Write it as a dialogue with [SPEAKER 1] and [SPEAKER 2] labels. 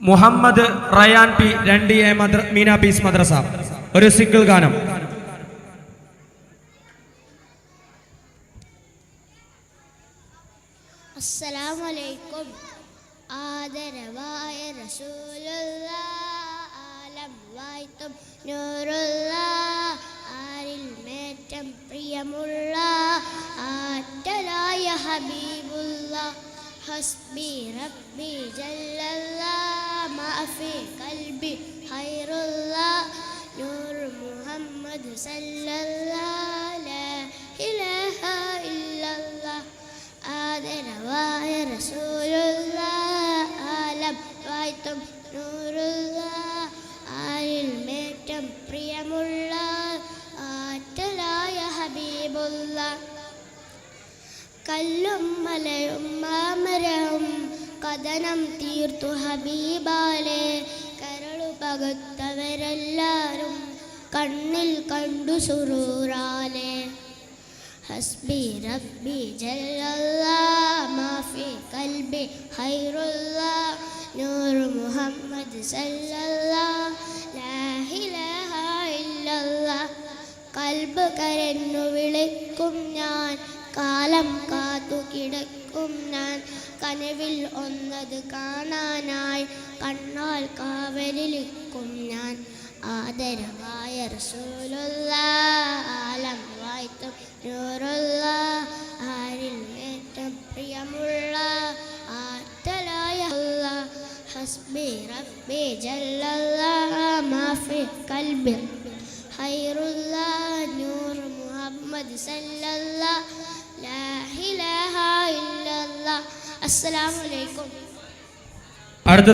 [SPEAKER 1] Muhammad Rayan P രണ്ട് A മദ്ര മീന പീസ് മദ്രസ. ഒരു സിംഗിൾ ഗാനം.
[SPEAKER 2] അസ്സലാമലൈക്കും. ആദരവായ റസൂലുള്ള ആലം വായ്ത്തും നൂറുള്ള ആരിൽ മേറ്റം പ്രിയമുള്ള ആറ്റലായ ഹബീബുള്ള ഹസ്ബി റബ്ബി കൽബി ഹൈറുള്ള നൂർ മുഹമ്മദ് ഇലാഹ ഇല്ലല്ലാഹ് ആദരവായ റസൂലുള്ള ആലം വായ്ത്തും നൂറുള്ള ആരിൽ മേറ്റം പ്രിയമുള്ള ആറ്റലായ ഹബീബുള്ള. കല്ലും മലയും മാമരവും കഥനം തീർത്തു ഹബീബാലെ. പകത്തവരെല്ലാരും കണ്ണിൽ കണ്ടു സുറൂറാലെ. ഹസ്ബി റബ്ബി മാഫി കൽബി ഹൈറുല്ല നൂർ മുഹമ്മദ് കൽബ് കരന്നു വിളിക്കും ഞാൻ കാലം കാത്തു കിടക്കും ഞാൻ. കനവിൽ ഒന്നത് കാണാനാ കാണാനായി കണ്ണാൽ കാവലിലിക്കും ഞാൻ. ആദരവായ റസൂലുള്ള ആലം വായ്ത്തും ആരിൽ ഏറ്റവും പ്രിയമുള്ള ആർത്തലായ. ഹസ്ബി റബ്ബി ജല്ലല്ല മാഫി കൽബി. ഹൈറുള്ള നൂർ മുഹമ്മദ് ലാ ഇലാഹ അസ്സലാമു അലൈക്കും.